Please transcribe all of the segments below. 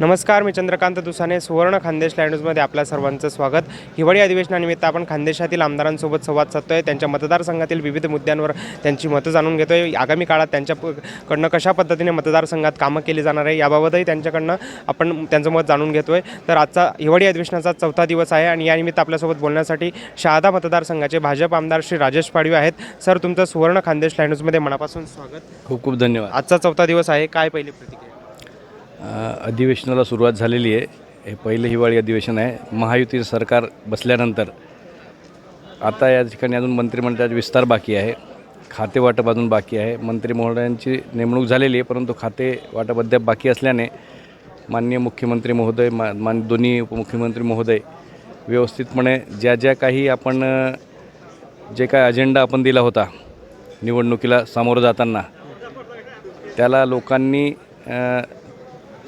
नमस्कार मी चंद्रकांत दुसाने सुवर्ण खानदेश लँडन्यूजमध्ये आपल्या सर्वांचं स्वागत. हिवाळी अधिवेशनानिमित्त आपण खानदेशातील आमदारांसोबत संवाद साधतोय. त्यांच्या मतदारसंघातील विविध मुद्द्यांवर त्यांची मतं जाणून घेतोय. आगामी काळात त्यांच्या प- कडनं कशा पद्धतीने मतदारसंघात कामं केली जाणार आहे याबाबतही त्यांच्याकडनं आपण त्यांचं मत जाणून घेतोय. तर आजचा हिवाळी अधिवेशनाचा चौथा दिवस आहे आणि यानिमित्त आपल्यासोबत बोलण्यासाठी शहादा मतदारसंघाचे भाजप आमदार श्री राजेश पाडवी आहेत. सर तुमचं सुवर्ण खानदेश लँडन्यूजमध्ये मनापासून स्वागत. खूप खूप धन्यवाद. आजचा चौथा दिवस आहे. काय पहिली प्रतिक्रिया? अधिवेशनाला सुरुवात झालेली आहे. हे पहिलं हिवाळी अधिवेशन आहे. महायुती सरकार बसल्यानंतर आता या ठिकाणी अजून मंत्रिमंडळाचा विस्तार बाकी आहे. खाते वाटप अजून बाकी आहे. मंत्री महोदयांची नेमणूक झालेली आहे परंतु खाते वाटप अद्याप बाकी असल्याने माननीय मुख्यमंत्री महोदय मा मान दोन्ही उपमुख्यमंत्री महोदय व्यवस्थितपणे ज्या ज्या काही आपण जे काय अजेंडा आपण दिला होता निवडणुकीला सामोरं जाताना त्याला लोकांनी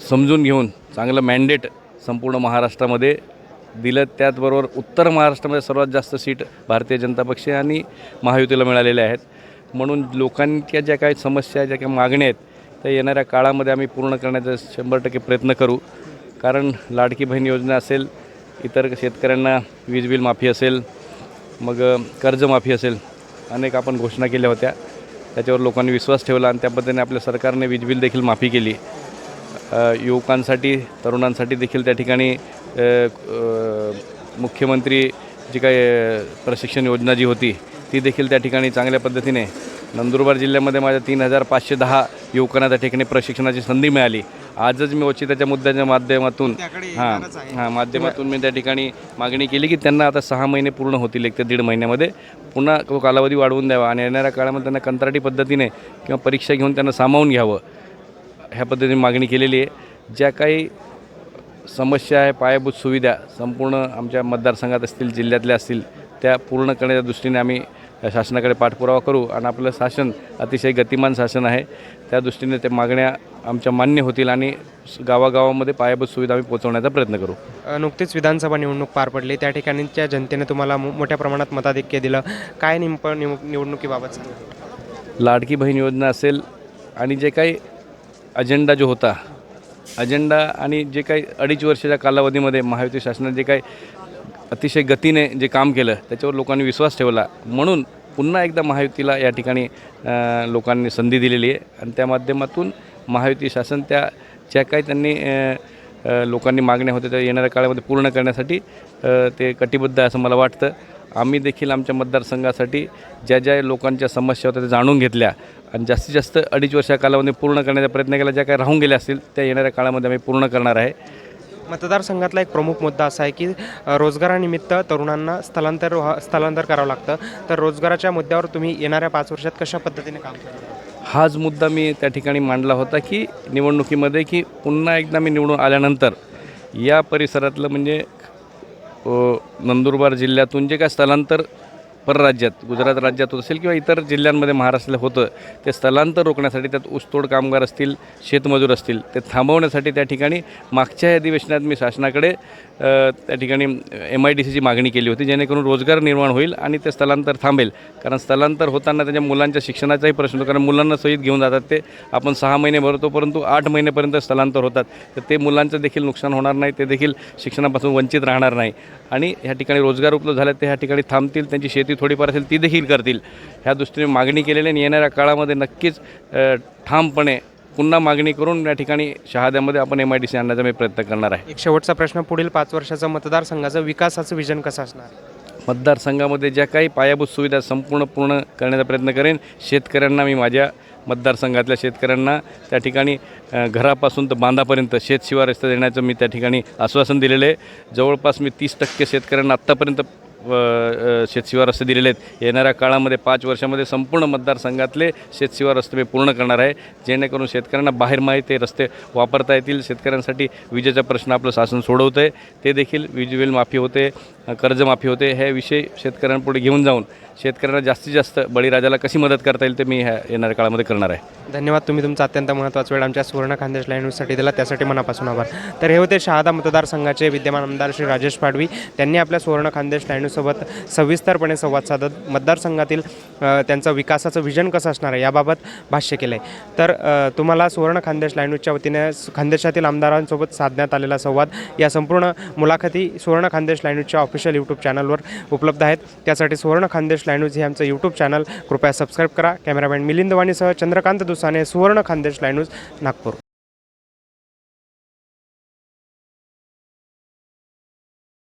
समजून घेऊन चांगलं मॅन्डेट संपूर्ण महाराष्ट्रामध्ये दिलं. त्याचबरोबर उत्तर महाराष्ट्रामध्ये सर्वात जास्त सीट भारतीय जनता पक्ष आणि महायुतीला मिळालेल्या आहेत. म्हणून लोकांच्या ज्या काही समस्या ज्या काही मागण्या आहेत त्या येणाऱ्या काळामध्ये आम्ही पूर्ण करण्याचा शंभर टक्के प्रयत्न करू. कारण लाडकी बहीण योजना असेल इतर शेतकऱ्यांना वीज बिल माफी असेल मग कर्जमाफी असेल अनेक आपण घोषणा केल्या होत्या. त्याच्यावर लोकांनी विश्वास ठेवला आणि त्या पद्धतीने आपल्या सरकारने वीज बिल देखील माफी केली. युवकांसाठी तरुणांसाठी देखील त्या ठिकाणी मुख्यमंत्री जी काही प्रशिक्षण योजना जी होती ती देखील त्या ठिकाणी चांगल्या पद्धतीने नंदुरबार जिल्ह्यामध्ये माझ्या तीन हजार पाचशे दहा युवकांना त्या ठिकाणी प्रशिक्षणाची संधी मिळाली. आजच मी वचिताच्या मुद्द्याच्या माध्यमातून हां हां माध्यमातून मी त्या ठिकाणी मागणी केली की त्यांना आता सहा महिने पूर्ण होतील एक ते दीड महिन्यामध्ये. पुन्हा तो कालावधी वाढवून द्यावा आणि येणाऱ्या काळामध्ये त्यांना कंत्राटी पद्धतीने किंवा परीक्षा घेऊन त्यांना सामावून घ्यावं. ह्या पद्धतीने मागणी केलेली आहे. ज्या काही समस्या आहे पायाभूत सुविधा संपूर्ण आमच्या मतदारसंघात असतील जिल्ह्यातल्या असतील त्या पूर्ण करण्याच्या दृष्टीने आम्ही शासनाकडे पाठपुरावा करू. आणि आपलं शासन अतिशय गतिमान शासन आहे. त्या दृष्टीने ते मागण्या आमच्या मान्य होतील आणि गावागावामध्ये पायाभूत सुविधा आम्ही पोहोचवण्याचा प्रयत्न करू. नुकतीच विधानसभा निवडणूक पार पडली. त्या ठिकाणीच्या जनतेने तुम्हाला मो- मोठ्या प्रमाणात मताधिक्य दिलं. काय निव निवडणुकीबाबत लाडकी बहीण योजना असेल आणि जे काही अजेंडा जो होता अजेंडा आणि जे काही अडीच वर्षाच्या कालावधीमध्ये महायुती शासनाने जे काही अतिशय गतीने जे काम केलं त्याच्यावर लोकांनी विश्वास ठेवला. म्हणून पुन्हा एकदा महायुतीला या ठिकाणी लोकांनी संधी दिलेली आहे. आणि त्या माध्यमातून महायुती शासन त्या ज्या काही त्यांनी लोकांनी मागण्या होत्या त्या येणाऱ्या काळामध्ये पूर्ण करण्यासाठी ते कटिबद्ध आहे असं मला वाटतं. आम्ही देखील आमच्या मतदारसंघासाठी ज्या ज्या लोकांच्या समस्या होत्या त्या जाणून घेतल्या. आणि जास्तीत जास्त अडीच वर्षा कालावधी पूर्ण करण्याचा प्रयत्न केला. ज्या काही राहून गेल्या असतील त्या येणाऱ्या काळामध्ये आम्ही पूर्ण करणार आहे. मतदारसंघातला एक प्रमुख मुद्दा असा आहे की रोजगारानिमित्त तरुणांना स्थलांतर व्हा- स्थलांतर करावं लागतं. तर रोजगाराच्या मुद्द्यावर तुम्ही येणाऱ्या पाच वर्षात कशा पद्धतीने काम करणार? हाच मुद्दा मी त्या ठिकाणी मांडला होता की निवडणुकीमध्ये की पुन्हा एकदा मी निवडून आल्यानंतर या परिसरातलं म्हणजे नंदुरबार जिल्ह्यातून जे काय स्थलांतर परराज्यात गुजरात राज्यात होत असेल किंवा इतर जिल्ह्यांमध्ये महाराष्ट्राला होतं ते स्थलांतर रोखण्यासाठी त्यात ऊसतोड कामगार असतील शेतमजूर असतील ते थांबवण्यासाठी त्या ठिकाणी मागच्या अधिवेशनात मी शासनाकडे त्या ठिकाणी एम आय डी सीची मागणी केली होती जेणेकरून रोजगार निर्माण होईल आणि ते स्थलांतर थांबेल. कारण स्थलांतर होताना त्यांच्या मुलांच्या शिक्षणाचाही प्रश्न होतो कारण मुलांना सहित घेऊन जातात ते. आपण सहा महिने भरतो परंतु आठ महिनेपर्यंत स्थलांतर होतात. तर ते मुलांचं देखील नुकसान होणार नाही ते देखील शिक्षणापासून वंचित राहणार नाही. आणि ह्या ठिकाणी रोजगार उपलब्ध झाले ते ह्या ठिकाणी थांबतील त्यांची शेती थोडीफार असेल ती देखील करतील. ह्या दृष्टीने मागणी केलेली आणि येणाऱ्या काळामध्ये नक्कीच ठामपणे पुन्हा मागणी करून या ठिकाणी शहाद्यामध्ये आपण एम आय डी सी आणण्याचा मी प्रयत्न करणार आहे. एक शेवटचा प्रश्न पुढील पाच वर्षाचं मतदारसंघाचं विकासाचं विजन कसं असणार? मतदारसंघामध्ये ज्या काही पायाभूत सुविधा संपूर्ण पूर्ण करण्याचा प्रयत्न करेन शेतकऱ्यांना मी माझ्या मतदारसंघातल्या शेतकऱ्यांना त्या ठिकाणी घरापासून तर बांधापर्यंत शेतशिवार रस्ते देण्याचं मी त्या ठिकाणी आश्वासन दिलेलं आहे. जवळपास मी तीस टक्के शेतकऱ्यांना आत्तापर्यंत अ, रस्ते दिलेले आहेत. येणाऱ्या काळामध्ये पाच वर्षामध्ये संपूर्ण मतदारसंघातले शेतशिवा रस्ते मी पूर्ण करणार आहे. जेणेकरून शेतकऱ्यांना बाहेर माहीत ते रस्ते वापरता येतील. शेतकऱ्यांसाठी विजेचा प्रश्न आपलं शासन सोडवतं आहे ते देखील वीज बिल माफी होते. कर्जमाफी होते. हे विषय शेतकऱ्यांपुढे घेऊन जाऊन शेतकऱ्यांना जास्तीत जास्त बळीराजाला कशी मदत करता येईल ते मी ह्या येणाऱ्या काळामध्ये करणार आहे. धन्यवाद. तुम्ही तुमचा अत्यंत महत्त्वाचा वेळ आमच्या सुवर्ण खानदेश लाईन न्यूजसाठी दिला. त्यासाठी मनापासून आभार. तर हे होते शहादा मतदारसंघाचे विद्यमान आमदार श्री राजेश पाडवी. त्यांनी आपल्या सुवर्ण खानदेश लाईन न्यूजसोबत सविस्तरपणे संवाद साधत मतदारसंघातील त्यांचं विकासाचं विजन कसं असणार आहे याबाबत भाष्य केलं आहे तर तुम्हाला सुवर्ण खानदेश लाईन न्यूजच्या वतीने खानदेशातील आमदारांसोबत साधण्यात आलेला संवाद या संपूर्ण मुलाखती Suvarna Khandesh line office official YouTube चॅनलवर उपलब्ध आहेत. त्यासाठी सुवर्ण खानदेश लाईन हे आमचं यूट्यूब चॅनल कृपया सबस्क्राईब करा. कॅमेरामॅन मिलिंद वाणीसह चंद्रकांत दुसाने सुवर्ण खानदेश लाईन नागपूर.